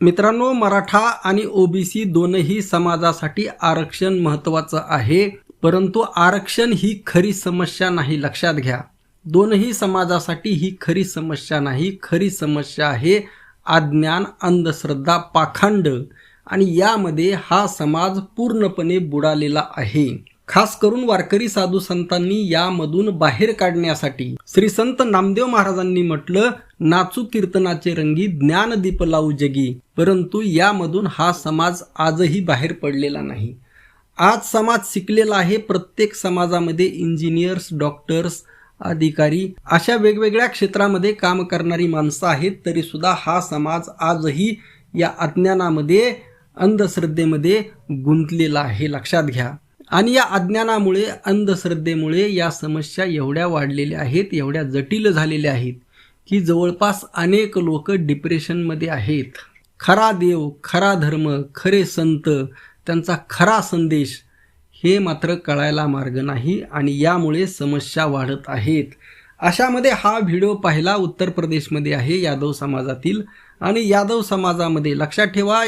मित्रांनो मराठा आणि ओबीसी दोनही समाजासाठी आरक्षण महत्वाचं आहे परंतु आरक्षण ही खरी समस्या नाही लक्षात घ्या. दोनही समाजासाठी ही खरी समस्या नाही खरी समस्या आहे अज्ञान अंधश्रद्धा पाखंड. आणि यामध्ये हा समाज पूर्णपणे बुडालेला आहे. खास करून वारकरी साधू संतांनी यामधून बाहेर काढण्यासाठी. श्री संत नामदेव महाराजांनी म्हटलं नाचू कीर्तनाचे रंगी ज्ञानदीप लावू जगी. परंतु यामधून हा समाज आजही बाहेर पडलेला नाही. आज समाज शिकलेला आहे. प्रत्येक समाजामध्ये इंजिनियर्स डॉक्टर्स अधिकारी अशा वेगवेगळ्या क्षेत्रामध्ये काम करणारी माणसं आहेत. तरी सुद्धा हा समाज आजही या अज्ञानामध्ये अंधश्रद्धेमध्ये गुंतलेला आहे. लक्षात घ्या. आणि या अज्ञानामुळे अंधश्रद्धेमुळे या समस्या एवढ्या वाढलेल्या आहेत एवढ्या जटिल झालेल्या आहेत की जवळपास अनेक लोक डिप्रेशनमध्ये आहेत. खरा देव खरा धर्म खरे संत त्यांचा खरा संदेश हे मात्र कळायला मार्ग नाही आणि यामुळे समस्या वाढत आहेत. अशामध्ये हा व्हिडिओ पाहिला उत्तर प्रदेशमध्ये आहे यादव समाजातील. आणि यादव समाजामध्ये लक्षात ठेवा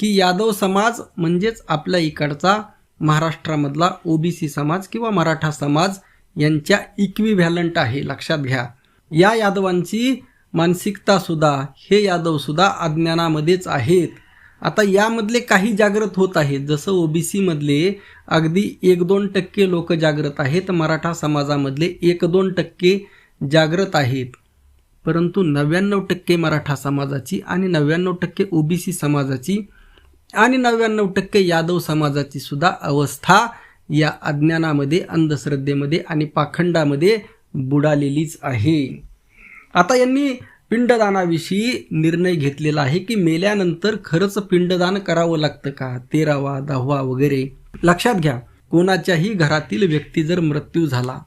की यादव समाज म्हणजेच आपल्या इकडचा महाराष्ट्रामधला ओबीसी समाज किंवा मराठा समाज यांच्या इक्वी व्हॅलंट आहे. लक्षात घ्या. या यादवांची मानसिकता सुद्धा हे यादव सुद्धा अज्ञानामध्येच आहेत. आता यामधले काही जागृत होत आहेत. जसं ओबीसीमधले अगदी एक दोन टक्के लोक जागृत आहेत मराठा समाजामधले एक दोन टक्के जागृत आहेत. परंतु नव्याण्णव टक्के मराठा समाजाची आणि नव्याण्णव टक्के ओबीसी समाजाची आणि नव्याण्णव टक्के यादव समाजाची सुद्धा अवस्था या अज्ञानामध्ये अंधश्रद्धेमध्ये आणि पाखंडामध्ये बुडालेलीच आहे. आता यांनी पिंडदानाविषयी निर्णय घेतलेला आहे की मेल्यानंतर खरंच पिंडदान करावं लागतं का? तेरावा दहावा वगैरे. लक्षात घ्या कोणाच्याही घरातील व्यक्ती जर मृत्यू झाला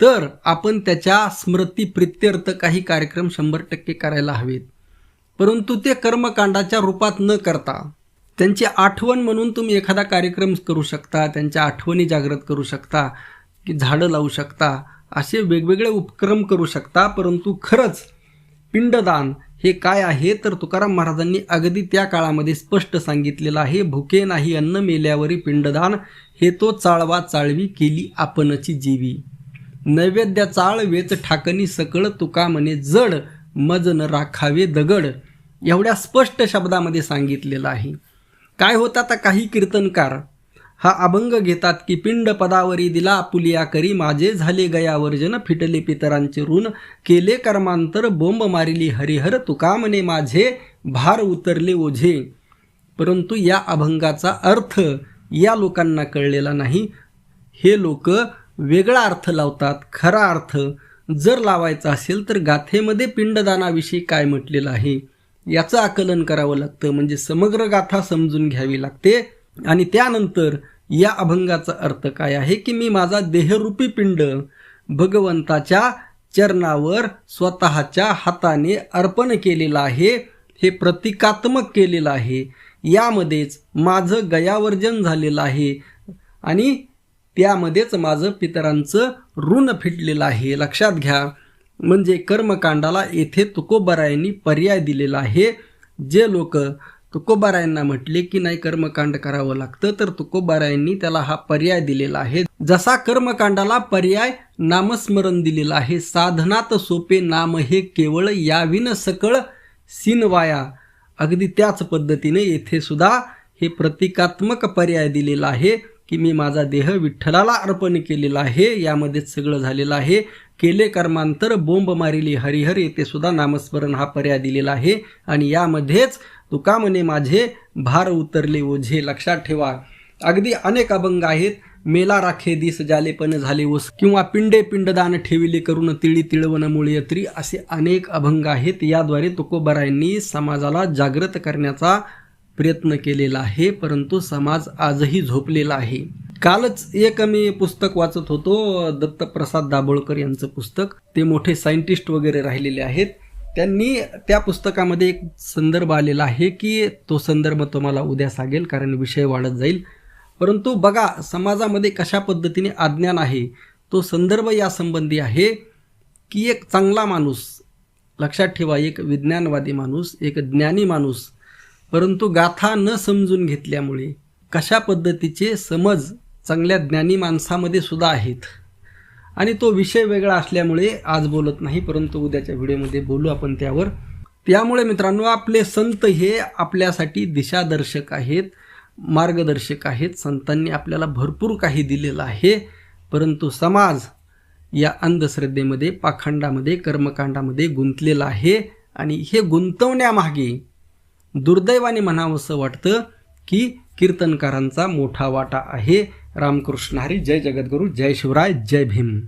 तर आपण त्याच्या स्मृती प्रित्यर्थ काही कार्यक्रम शंभर टक्के करायला हवेत. परंतु ते कर्मकांडाच्या रूपात न करता त्यांची आठवण म्हणून तुम्ही एखादा कार्यक्रम करू शकता त्यांच्या आठवणी जागृत करू शकता की झाडं लावू शकता असे वेगवेगळे उपक्रम करू शकता परंतु खरंच पिंडदान हे काय आहे तर तुकाराम महाराजांनी अगदी त्या काळामध्ये स्पष्ट सांगितलेलं आहे भुके नाही अन्न मेल्यावरी पिंडदान हे तो चाळवा चाळवी केली आपणची जीवी. नैवेद्य चाळ वेच ठाकणी सकळ तुका म्हणे जड मज न राखावे दगड. एवढ्या स्पष्ट शब्दामध्ये सांगितलेलं आहे. काय होतं आता काही कीर्तनकार? हा अभंग घेतात की पिंड पदावरी दिला आपुलिया करी माझे झाले गयावर्जन फिटले पितरांचे ऋण केले कर्मांतर बोंब मारिली हरिहर तुकामने माझे भार उतरले ओझे. परंतु या अभंगाचा अर्थ या लोकांना कळलेला नाही. हे लोक वेगळा अर्थ लावतात खरा अर्थ. जर लावायचा असेल तर गाथेमध्ये पिंडदानाविषयी काय म्हटलेलं आहे? याचं आकलन करावं लागतं. म्हणजे समग्र गाथा समजून घ्यावी लागते. आणि त्यानंतर या अभंगाचा अर्थ काय आहे की मी माझा देहरूपी पिंड भगवंताच्या चरणावर स्वतःच्या हाताने अर्पण केलेलं आहे. हे प्रतिकात्मक केलेलं आहे. यामध्येच माझं गयावर्जन झालेलं आहे. आणि त्यामध्येच माझं पितरांचं ऋण फिटलेलं आहे. लक्षात घ्या. म्हणजे कर्मकांडाला येथे तुकोबरायांनी पर्याय दिलेला आहे. जे लोक तुकोबारायांना म्हटले की नाही कर्मकांड करावं लागतं तर तुकोबारायांनी त्याला हा पर्याय दिलेला आहे. जसा कर्मकांडाला पर्याय नामस्मरण दिलेला आहे साधनात सोपे नाम हे केवळ याविन सकळ सिनवाया अगदी त्याच पद्धतीने येथे सुद्धा हे प्रतिकात्मक पर्याय दिलेला आहे. की मी माझा देह विठ्ठलाला अर्पण केलेला आहे यामध्येच सगळं झालेलं आहे. केले कर्मांतर बोंब मारिली हरिहर येथे सुद्धा नामस्मरण हा पर्याय दिलेला आहे. आणि यामध्येच तुका म्हणे माझे भार उतरले ओझे लक्षात ठेवा. अगदी अनेक अभंग आहेत. मेला राखे दिस जालेपण झाले ओस. किंवा पिंडे पिंडदान ठेविले करून तिळी तिळवण मुळयत्री असे अनेक अभंग आहेत. याद्वारे तुकोबरायांनी समाजाला जागृत करण्याचा प्रयत्न केलेला आहे परंतु समाज आजही झोपलेला आहे. कालच एक मी पुस्तक वाचत होतो दत्तप्रसाद दाभोळकर यांचं पुस्तक. ते मोठे सायंटिस्ट वगैरे राहिलेले आहेत. त्यांनी त्या पुस्तकामध्ये एक संदर्भ आलेला आहे की तो संदर्भ तुम्हाला उद्या सांगेल कारण विषय वाढत जाईल. परंतु बघा समाजामध्ये कशा पद्धतीने अज्ञान आहे तो संदर्भ यासंबंधी आहे की एक चांगला माणूस लक्षात ठेवा एक विज्ञानवादी माणूस एक ज्ञानी माणूस परंतु गाथा न समजून घेतल्यामुळे कशा पद्धतीचे समज चांगल्या ज्ञानी माणसामध्ये सुद्धा आहेत. आणि तो विषय वेगळा असल्यामुळे आज बोलत नाही परंतु उद्याच्या व्हिडिओमध्ये बोलू आपण त्यावर. त्यामुळे मित्रांनो आपले संत हे आपल्यासाठी दिशादर्शक आहेत मार्गदर्शक आहेत. संतांनी आपल्याला भरपूर काही दिलेलं आहे. परंतु समाज या अंधश्रद्धेमध्ये पाखंडामध्ये कर्मकांडामध्ये गुंतलेला आहे. आणि हे गुंतवण्यामागे दुर्दैवाने म्हणावंसं वाटतं की कीर्तनकारांचा मोठा वाटा आहे. रामकृष्ण हरी जय जगद्गुरू जय शिवराय जय भीम.